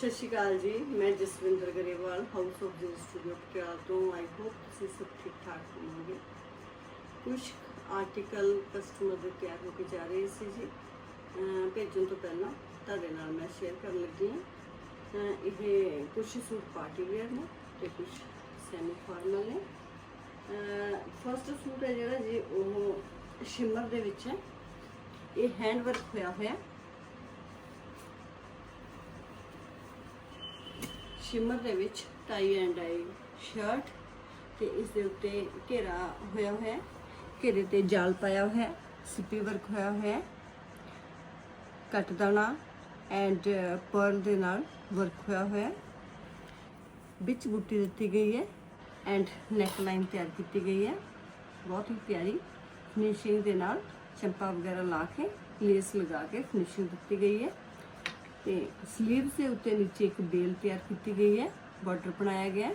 ਸਤਿ ਸ਼੍ਰੀ ਅਕਾਲ ਜੀ, ਮੈਂ Jaswinder Grewal house of G studio Patiala ਤੋਂ। ਆਈ ਹੋਪ ਤੁਸੀਂ ਸਭ ਠੀਕ ਠਾਕ ਹੋਵੋਗੇ। ਕੁਝ ਆਰਟੀਕਲ ਕਸਟਮਰ ਦੇ ਤਿਆਰ ਹੋ ਕੇ ਜਾ ਰਹੇ ਸੀ ਜੀ। ਭੇਜਣ ਤੋਂ ਪਹਿਲਾਂ ਤੁਹਾਡੇ ਨਾਲ ਮੈਂ ਸ਼ੇਅਰ ਕਰਨ ਲੱਗੀ ਹਾਂ। ਇਹ ਕੁਝ ਸੂਟ ਪਾਰਟੀ ਵੇਅਰ ਨੇ ਤੇ ਕੁਝ ਸੈਮੀ ਫਾਰਮਲ ਨੇ ਫਸਟ ਸੂਟ ਹੈ ਜਿਹੜਾ ਜੀ, ਉਹ ਸ਼ਿਮਰ ਦੇ ਵਿੱਚ ਹੈ। ਇਹ ਹੈਂਡ ਵਰਕ ਹੋਇਆ ਹੋਇਆ। ਸ਼ਿਮਰ ਦੇ ਵਿੱਚ ਟਾਈ ਐਂਡ ਆਈ ਸ਼ਰਟ ਤੇ ਇਸ ਦੇ ਉੱਤੇ ਘੇਰਾ ਹੋਇਆ ਹੋਇਆ ਹੈ। ਘੇਰੇ ਤੇ ਜਾਲ ਪਾਇਆ ਹੋਇਆ ਹੈ, ਸਿੱਪੀ ਵਰਕ ਹੋਇਆ ਹੋਇਆ ਹੈ। ਕੱਟ ਦਾਣਾ ਐਂਡ ਪਰਲ ਦੇ ਨਾਲ ਵਰਕ ਹੋਇਆ ਹੋਇਆ ਹੈ। ਵਿੱਚ ਬੁੱਟੀ ਦਿੱਤੀ ਗਈ ਹੈ ਐਂਡ ਨੈਕ ਲਾਈਨ ਤਿਆਰ ਕੀਤੀ ਗਈ ਹੈ। ਬਹੁਤ ਹੀ ਪਿਆਰੀ ਫਿਨਿਸ਼ਿੰਗ ਦੇ ਨਾਲ ਚੰਪਾ ਵਗੈਰਾ ਲਾ ਕੇ ਲੇਸ ਲਗਾ ਕੇ ਫਿਨਿਸ਼ਿੰਗ ਦਿੱਤੀ ਗਈ ਹੈ। ਤੇ 슬ੀਵਸ ਦੇ ਉੱਤੇ ਨੀਚੇ ਇੱਕ ਬੇਲ ਤਿਆਰ ਕੀਤੀ ਗਈ ਹੈ, ਬਾਰਡਰ ਬਣਾਇਆ ਗਿਆ ਹੈ।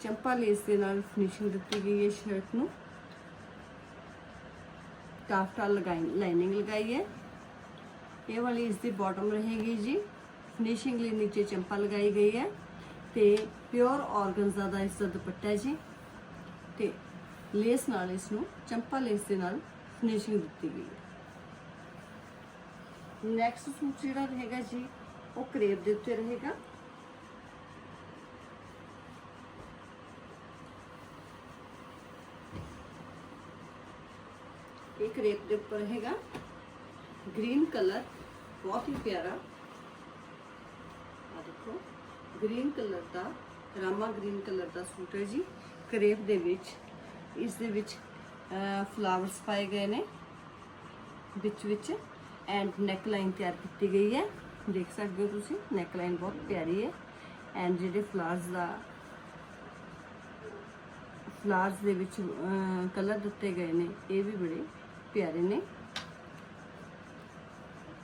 ਚੰਪਾ ਲੇਸ ਦੇ ਨਾਲ ਫਿਨਿਸ਼ਿੰਗ ਦਿੱਤੀ ਗਈ ਹੈ ਸ਼ਰਟ ਨੂੰ। ਕਾਫਟਾ ਲਗਾਈ ਲਾਈਨਿੰਗ ਲਗਾਈ ਹੈ। ਇਹ ਵਾਲੀ ਇਸ ਦੀ ਬਾਟਮ ਰਹੇਗੀ ਜੀ। ਫਿਨਿਸ਼ਿੰਗ ਲਈ ਨੀਚੇ ਚੰਪਾ ਲਗਾਈ ਗਈ ਹੈ ਤੇ ਪਿਓਰ ਆਰਗਨਜ਼ਾ ਦਾ ਇਸ ਦਾ ਦੁਪੱਟਾ ਹੈ ਜੀ। ਤੇ ਲੇਸ ਨਾਲ ਇਸ ਨੂੰ ਚੰਪਾ ਲੇਸ ਦੇ ਨਾਲ ਫਿਨਿਸ਼ਿੰਗ ਦਿੱਤੀ ਗਈ ਹੈ। ਨੈਕਸਟ ਸੂਟ ਜਿਹੜਾ ਰਹੇਗਾ ਜੀ, ਉਹ ਕਰੇਪ ਦੇ ਉੱਤੇ ਰਹੇਗਾ। ਇਹ ਕਰੇਪ ਦੇ ਉੱਪਰ ਹੈਗਾ ਗ੍ਰੀਨ ਕਲਰ ਬਹੁਤ ਹੀ ਪਿਆਰਾ। ਆ ਦੇਖੋ ਗ੍ਰੀਨ ਕਲਰ ਦਾ, ਰਾਮਾ ਗ੍ਰੀਨ ਕਲਰ ਦਾ ਸੂਟ ਹੈ ਜੀ। ਕਰੇਪ ਦੇ ਵਿੱਚ, ਇਸ ਦੇ ਵਿੱਚ ਫਲਾਵਰਸ ਪਾਏ ਗਏ ਨੇ। ਵਿੱਚ ਵਿੱਚ। ਐਂਡ ਨੈਕ ਲਾਈਨ ਤਿਆਰ ਕੀਤੀ ਗਈ ਹੈ। ਦੇਖ ਸਕਦੇ ਹੋ ਤੁਸੀਂ ਨੈਕ ਲਾਈਨ ਬਹੁਤ ਪਿਆਰੀ ਹੈ। ਐਂਡ ਜਿਹੜੇ ਫਲਾਰਸ ਦਾ, ਫਲਾਰਸ ਦੇ ਵਿੱਚ ਕਲਰ ਦਿੱਤੇ ਗਏ ਨੇ, ਇਹ ਵੀ ਬੜੇ ਪਿਆਰੇ ਨੇ।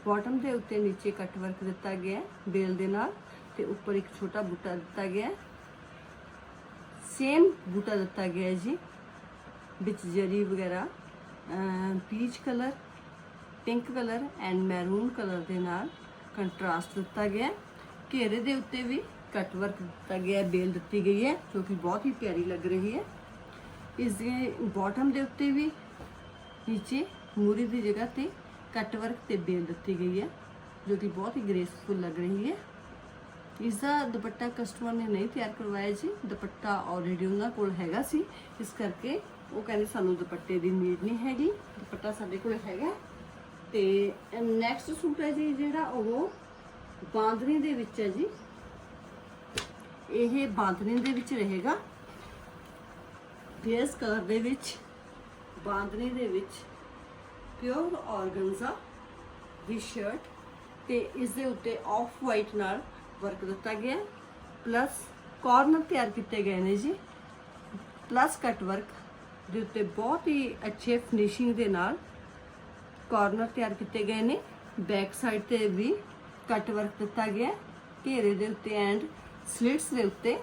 ਬਾਟਮ ਦੇ ਉੱਤੇ ਨੀਚੇ ਕੱਟ ਵਰਕ ਦਿੱਤਾ ਗਿਆ ਬੇਲ ਦੇ ਨਾਲ, ਤੇ ਉੱਪਰ ਇੱਕ ਛੋਟਾ ਬੂਟਾ ਦਿੱਤਾ ਗਿਆ ਸੇਮ ਬੂਟਾ ਦਿੱਤਾ ਗਿਆ ਜੀ, ਵਿੱਚ ਜਰੀ ਵਗੈਰਾ peach colour pink colour and maroon colour ਦੇ ਨਾਲ ਕੰਟਰਾਸਟ ਦਿੱਤਾ ਗਿਆ ਹੈ। ਘੇਰੇ ਦੇ ਉੱਤੇ ਵੀ ਕੱਟ ਵਰਕ ਦਿੱਤਾ ਗਿਆ ਹੈ, ਬੇਲ ਦਿੱਤੀ ਗਈ ਹੈ, ਜੋ ਕਿ ਬਹੁਤ ਹੀ ਪਿਆਰੀ ਲੱਗ ਰਹੀ ਹੈ। ਇਸ ਦੇ ਬਾਟਮ ਦੇ ਉੱਤੇ ਵੀ ਨੀਚੇ ਮੂਰੀ ਦੀ ਜਗ੍ਹਾ ਤੇ ਕੱਟ ਵਰਕ ਤੇ ਬੇਲ ਦਿੱਤੀ ਗਈ ਹੈ, ਜੋ ਕਿ ਬਹੁਤ ਹੀ ਗ੍ਰੇਸਫੁਲ ਲੱਗ ਰਹੀ ਹੈ। ਇਸ ਦਾ ਦੁਪੱਟਾ ਕਸਟਮਰ ਨੇ ਨਹੀਂ ਤਿਆਰ ਕਰਵਾਇਆ ਜੀ, ਦੁਪੱਟਾ ਆਲਰੇਡੀ ਉਹਨਾਂ ਕੋਲ ਹੈਗਾ ਸੀ। ਇਸ ਕਰਕੇ ਉਹ ਕਹਿੰਦੇ ਸਾਨੂੰ ਦੁਪੱਟੇ ਦੀ ਨੀਡ ਨਹੀਂ ਹੈਗੀ, ਦੁਪੱਟਾ ਸਾਡੇ ਕੋਲ ਹੈਗਾ ਤੇ ਨੈਕਸਟ ਸੂਟ ਹੈ ਜੀ ਜਿਹੜਾ ਉਹ ਬਾਂਦਰੀ ਦੇ ਵਿੱਚ ਹੈ ਜੀ। ਇਹ ਬਾਂਦਰੀ ਦੇ ਵਿੱਚ ਰਹੇਗਾ। ਬੇਸ ਕਲਰ ਦੇ ਵਿੱਚ ਬਾਂਦਨੀ ਦੇ ਵਿੱਚ ਪਿਓਰ ਆਰਗਨਜ਼ਾ ਦੀ ਸ਼ਰਟ ਤੇ ਇਸ ਦੇ ਉੱਤੇ ਆਫ ਵਾਈਟ ਨਾਲ ਵਰਕ ਦਿੱਤਾ ਗਿਆ ਪਲੱਸ ਕਾਰਨਰ ਤਿਆਰ ਕੀਤੇ ਗਏ ਨੇ ਜੀ। ਪਲੱਸ ਕੱਟ ਵਰਕ ਦੇ ਉੱਤੇ ਬਹੁਤ ਹੀ ਅੱਛੇ ਫਿਨਿਸ਼ਿੰਗ ਦੇ ਨਾਲ ਕਾਰਨਰ ਤਿਆਰ ਕੀਤੇ ਗਏ ਨੇ। ਬੈਕ ਸਾਈਡ ਤੇ ਵੀ ਕੱਟ ਵਰਕ ਦਿੱਤਾ ਗਿਆ ਘੇਰੇ ਦੇ ਉੱਤੇ ਐਂਡ ਸਲਿਟਸ ਦੇ ਉੱਤੇ।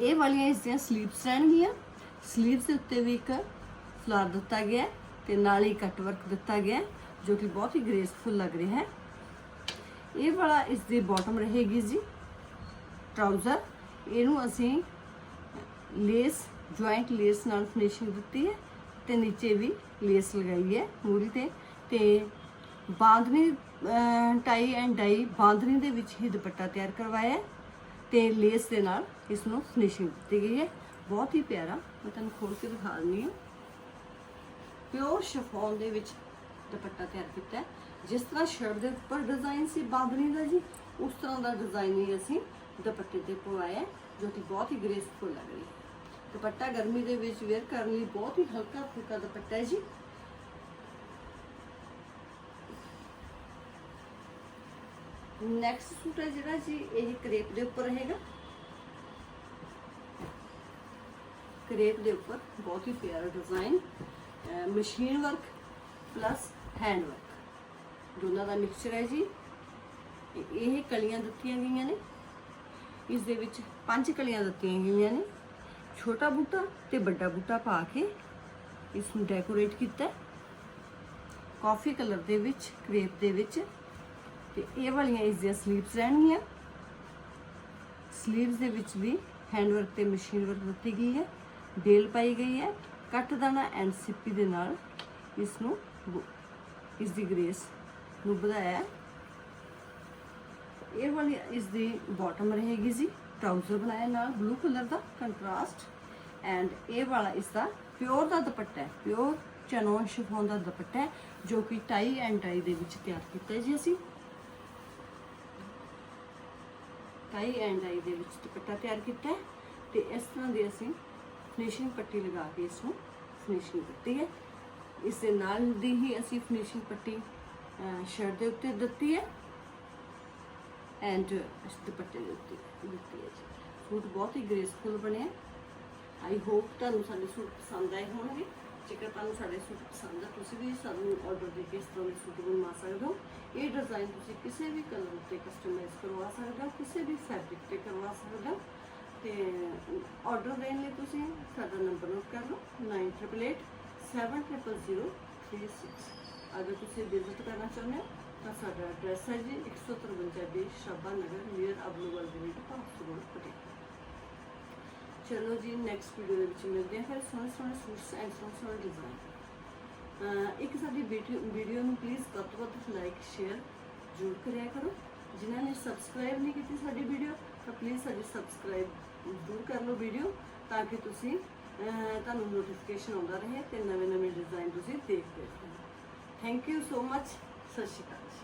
ਇਹ ਵਾਲੀਆਂ ਇਸ ਦੀਆਂ ਸਲੀਵਸ ਰਹਿਣਗੀਆਂ। ਸਲੀਵਸ ਦੇ ਉੱਤੇ ਵੀ ਇੱਕ ਫਲਾਰ ਦਿੱਤਾ ਗਿਆ ਹੈ ਤੇ ਨਾਲ ਹੀ ਕੱਟ ਵਰਕ ਦਿੱਤਾ ਗਿਆ ਜੋ ਕਿ ਬਹੁਤ ਹੀ ਗ੍ਰੇਸਫੁਲ ਲੱਗ ਰਿਹਾ ਹੈ। ਇਹ ਵਾਲਾ ਇਸ ਦੀ ਬਾਟਮ ਰਹੇਗੀ ਜੀ। ਟਰਾਊਜ਼ਰ ਇਹਨੂੰ ਅਸੀਂ ਲੇਸ ਜੁਆਇੰਟ ਲੇਸ ਨਾਲ ਫਿਨਿਸ਼ਿੰਗ ਦਿੱਤੀ ਹੈ। ਤੇ ਨੀਚੇ ਵੀ ਲੇਸ ਲਗਾਈ ਹੈ ਮੂਰੀ ਤੇ ਤੇ bandhani tie and dye bandhani ਦੇ ਵਿੱਚ ਹੀ ਦੁਪੱਟਾ ਤਿਆਰ ਕਰਵਾਇਆ ਹੈ ਤੇ ਲੇਸ ਦੇ ਨਾਲ ਇਸ ਨੂੰ ਫਿਨਿਸ਼ਿੰਗ ਦਿੱਤੀ ਗਈ ਹੈ। ਬਹੁਤ ਹੀ ਪਿਆਰਾ, ਮੈਂ ਤੁਹਾਨੂੰ ਖੋਲ ਕੇ ਦਿਖਾ ਦਿੰਦੀ ਹਾਂ। ਪਿਓਰ ਸ਼ਫੋਨ ਦੇ ਵਿੱਚ ਦੁਪੱਟਾ ਤਿਆਰ ਕੀਤਾ ਹੈ। ਜਿਸ ਤਰ੍ਹਾਂ ਸ਼ਰਟ ਦੇ ਉੱਪਰ ਡਿਜ਼ਾਈਨ ਸੀ ਬਾਂਦਨੀ ਦਾ ਜੀ, ਉਸ ਤਰ੍ਹਾਂ ਦਾ ਡਿਜ਼ਾਈਨ ਹੀ ਅਸੀਂ ਦੁਪੱਟੇ ਤੇ ਪਵਾਇਆ ਜੋ ਕਿ ਬਹੁਤ ਹੀ ਗ੍ਰੇਸਫੁਲ ਲੱਗ ਰਹੀ ਹੈ। ਦੁਪੱਟਾ ਗਰਮੀ ਦੇ ਵਿੱਚ ਵੇਅਰ ਕਰਨ ਲਈ ਬਹੁਤ ਹੀ ਹਲਕਾ ਫੁਲਕਾ ਦੁਪੱਟਾ ਹੈ ਜੀ। ਨੈਕਸਟ ਸੂਟ ਹੈ ਜਿਹੜਾ ਜੀ, ਇਹ ਕਰੇਪ ਦੇ ਉੱਪਰ ਰਹੇਗਾ ਕਰੇਪ ਦੇ ਉੱਪਰ ਬਹੁਤ ਹੀ ਪਿਆਰਾ design machine work plus hand work ਦੋਨਾਂ ਦਾ ਮਿਕਸਚਰ ਹੈ ਜੀ। ਇਹ ਕਲੀਆਂ ਦਿੱਤੀਆਂ ਗਈਆਂ ਨੇ। ਇਸ ਦੇ ਵਿੱਚ ਪੰਜ ਕਲੀਆਂ ਦਿੱਤੀਆਂ ਗਈਆਂ ਨੇ। ਛੋਟਾ ਬੂਟਾ ਤੇ ਵੱਡਾ ਬੂਟਾ ਪਾ ਕੇ ਇਸ ਨੂੰ ਡੈਕੋਰੇਟ ਕੀਤਾ ਹੈ। ਕਾਫੀ ਕਲਰ ਦੇ ਵਿੱਚ ਕ੍ਰੇਪ ਦੇ ਵਿੱਚ ਤੇ ਇਹ ਵਾਲੀਆਂ ਇਸ ਦੀਆਂ ਸਲੀਵਸ ਰਹਿਣਗੀਆਂ। ਸਲੀਵਸ ਦੇ ਵਿੱਚ ਵੀ ਹੈਂਡ ਵਰਕ ਤੇ ਮਸ਼ੀਨ ਵਰਕ ਦਿੱਤੀ ਗਈ ਹੈ ਡੇਲ ਪਾਈ ਗਈ ਹੈ, ਕੱਟ ਦਾਣਾ ਐਂਡ ਸਿੱਪੀ ਦੇ ਨਾਲ ਇਸ ਨੂੰ ਬੁ- ਇਸ ਦੀ ਗ੍ਰੇਸ ਨੂੰ ਵਧਾਇਆ ਇਹ ਵਾਲੀ ਇਸ ਦੀ ਬਾਟਮ ਰਹੇਗੀ ਜੀ। ਟਰਾਊਜ਼ਰ ਬਣਾਇਆ ਨਾਲ ਬਲੂ ਕਲਰ ਦਾ ਕੰਟਰਾਸਟ ਐਂਡ ਇਹ ਵਾਲਾ ਇਸ ਦਾ ਪਿਓਰ ਦਾ ਦੁਪੱਟਾ ਹੈ ਪਿਓਰ ਚਨੋਨ ਸ਼ਿਫੋਨ ਦਾ ਦੁਪੱਟਾ ਹੈ, ਜੋ ਕਿ ਟਾਈ ਐਂਡ ਟਾਈ ਦੇ ਵਿੱਚ ਤਿਆਰ ਕੀਤਾ ਜੀ ਅਸੀਂ। ਟਾਈ ਐਂਡ ਟਾਈ ਦੇ ਵਿੱਚ ਦੁਪੱਟਾ ਤਿਆਰ ਕੀਤਾ ਹੈ ਤੇ ਇਸ ਤਰ੍ਹਾਂ ਦੀ ਅਸੀਂ ਫਿਨਿਸ਼ਿੰਗ ਪੱਟੀ ਲਗਾ ਕੇ ਇਸ ਨੂੰ ਫਿਨਿਸ਼ਿੰਗ ਦਿੱਤੀ ਹੈ। ਇਸ ਦੇ ਨਾਲ ਦੀ ਹੀ ਅਸੀਂ ਫਿਨਿਸ਼ਿੰਗ ਪੱਟੀ ਸ਼ਰਟ ਦੇ ਉੱਤੇ ਦਿੱਤੀ ਹੈ। ਐਂਡ ਇਸ ਦੁਪੱਟੇ ਦੇ ਉੱਤੇ ਦਿੱਤੀ ਹੈ ਜੀ ਸੂਟ ਬਹੁਤ ਹੀ ਗ੍ਰੇਸਫੁਲ ਬਣਿਆ ਆਈ ਹੋਪ ਤੁਹਾਨੂੰ ਸਾਡੇ ਸੂਟ ਪਸੰਦ ਆਏ ਹੋਣਗੇ। ਜੇਕਰ ਤੁਹਾਨੂੰ ਸਾਡੇ ਸੂਟ ਪਸੰਦ ਆ, ਤੁਸੀਂ ਵੀ ਸਾਨੂੰ ਆਰਡਰ ਦੇ ਕੇ ਇਸ ਤਰ੍ਹਾਂ ਦੇ ਸੂਟ ਬਣਵਾ ਸਕਦੇ ਹੋ। ਇਹ ਡਿਜ਼ਾਈਨ ਤੁਸੀਂ ਕਿਸੇ ਵੀ ਕਲਰ ਉੱਤੇ ਕਸਟਮਾਈਜ਼ ਕਰਵਾ ਸਕਦੇ ਹੋ, ਕਿਸੇ ਵੀ ਫੈਬਰਿਕ ਤੇ ਕਰਵਾ ਸਕਦੇ ਹੋ। ਤੇ ਆਰਡਰ ਦੇਣ ਲਈ ਤੁਸੀਂ ਸਾਡਾ ਨੰਬਰ ਨੋਟ ਕਰ ਲਓ 9888 700036 ਅਗਰ ਤੁਸੀਂ ਵਿਜ਼ਿਟ ਕਰਨਾ ਚਾਹੁੰਦੇ ਹੋ ਤਾਂ ਸਾਡਾ ਐਡਰੈਸ ਹੈ ਜੀ 153 ਬੀ ਸ਼ਾਬਾ ਨਗਰ ਨੀਅਰ ਅਬਲੂਵਲ ਦੇ ਵਿੱਚ ਭਾਸੂ ਰੋਡ ਪਟਿਆਲਾ। ਚਲੋ ਜੀ ਨੈਕਸਟ ਵੀਡੀਓ ਦੇ ਵਿੱਚ ਮਿਲਦੇ ਹਾਂ ਫਿਰ। ਸੋਹਣੇ ਸੋਹਣੇ ਸੂਟਸ ਐਂਡ ਸੋਹਣੇ ਸੋਹਣੇ ਡਿਜ਼ਾਈਨ ਇੱਕ ਸਾਡੀ ਵੀਡੀਓ ਨੂੰ ਪਲੀਜ਼ ਵੱਧ ਤੋਂ ਵੱਧ ਲਾਈਕ ਸ਼ੇਅਰ ਜ਼ਰੂਰ ਕਰਿਆ ਕਰੋ। ਜਿਨ੍ਹਾਂ ਨੇ ਸਬਸਕ੍ਰਾਈਬ ਨਹੀਂ ਕੀਤੀ ਸਾਡੀ ਵੀਡੀਓ ਤਾਂ ਪਲੀਜ਼ ਸਾਡੀ ਸਬਸਕ੍ਰਾਈਬ ਜ਼ਰੂਰ ਕਰ ਲਓ ਵੀਡੀਓ ਤਾਂ ਕਿ ਤੁਸੀਂ ਤੁਹਾਨੂੰ ਨੋਟੀਫਿਕੇਸ਼ਨ ਆਉਂਦਾ ਰਹੇ ਤੇ ਨਵੇਂ ਨਵੇਂ ਡਿਜ਼ਾਈਨ ਤੁਸੀਂ ਦੇਖਦੇ ਰਹੋ ਥੈਂਕ ਯੂ ਸੋ ਮਚ ਸਤਿ ਸ਼੍ਰੀ ਅਕਾਲ